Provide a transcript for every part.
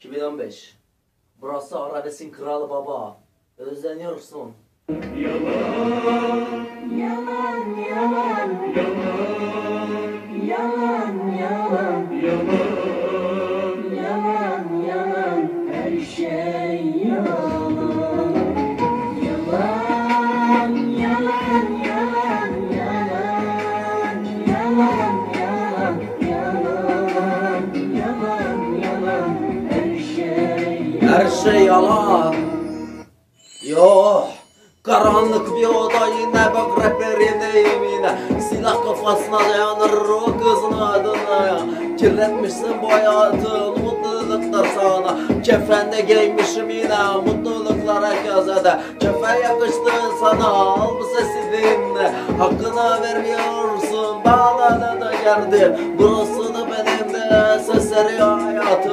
2015 Burası Arabesin Kralı Baba. Özleniyorsun Yalan, yalan, yalan, yalan, yalan, yalan, Her şey yalan. Yok Karanlık bir oda yine bak rapperindeyim yine Silah kafasına dayanır o kızın adına. Ya Kirletmişsin bu hayatı mutluluklar sana. Kefende giymişim yine mutluluklar herkese. De Kefen yakıştı sana al bu sesi dinle. Hakkını vermiyorsun bağladı da geldi Burası da benim de sesleri hayatı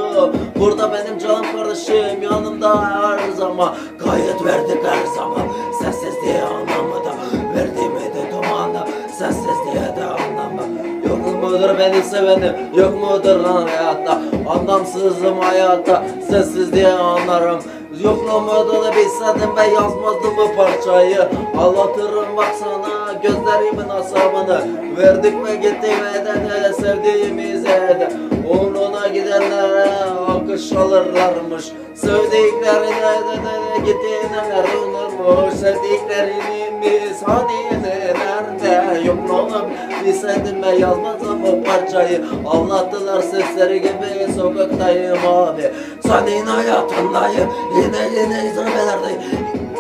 Burada benim canım kardeşim yanımda her zaman. Kayıt verdik her zaman. Sessizliğe anlamadı Verdiğimi de dumanda Sessizliğe de anlamı Yok mudur beni sevenim Yok mudur lan hayatta? Anlamsızım hayatta Sessizliğe anlarım. Yoklamada da bilseydim ben yazmazdım bu parçayı. Anlatırım baksana gözlerimin asabını. Verdik ve gittik ve de sevdiğimize Uğruna gidenlere alkış alırlarmış Sevdiklerine de de Sevdiklerinin misali nerede? Yokluğum bilseydim ben yazmazdım bu parçayı. Anlattılar sesleri gibi sokaktayım abi. Senin hayatındayım. Yine yine izabelerdeyim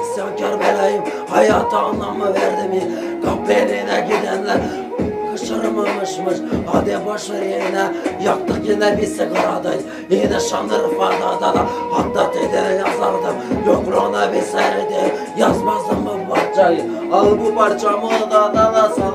İsyankar belayım. Hayata anlamı verdim. Kahveline gidenler Kışırmamışmış Hadi boş ver yine Yaktık yine bir sigaradayız. Yine Şanlıurfa'da da Hatta tede yazardım. Yokluğuna bir serdi Yazmazdım bu parçayı. Al bu parçamı da da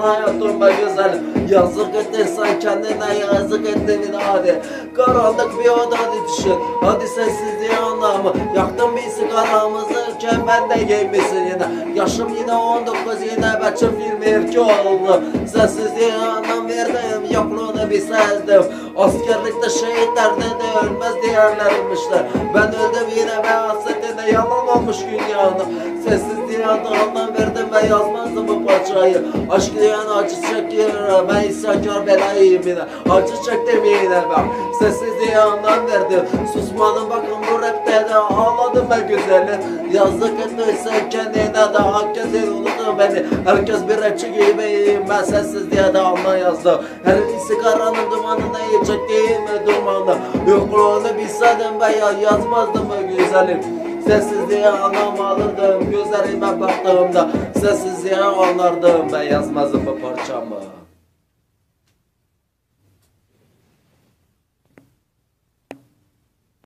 yaptım be güzelim Yazık ettin sen kendine yazık ettin hadi Karanlık bir oda düşün. Hadi sessizliği anlamı. Yaktım bir sigaramızı Kefende giymişsin yine. Yaşım yine 19 yine Beçim filmi erki oldu. Sessizliğe anlam verdim Yokluğunu bir sezdim. Askerlikte şehitler de de ölmez diğerlermişler Ben öldüm yine ve hasretine yalan olmuş dünyanın. Sessizliğe de anlam verdim ve yazmazdım bu parçayı. Aşk diyen acı çekiyor Ben isyankar belayım yine. Acı çektim yine ben Sessizliğe anlam verdim. Susmadım bakın bu rapte de ağladım ben güzelim. Yazık ettiysen kendine de herkes unuttu beni. Herkes bir rapçi gibiyim ben sessizliğe de anla yazdım. Her bir sigaranın dumanını çektiğimi dumanı Yokluğunu bilseydim ben ya yazmazdım ben güzelim Sessizliğe anlam alırdım gözlerime baktığımda Sessizliğe anlardım ben yazmazdım bu parçamı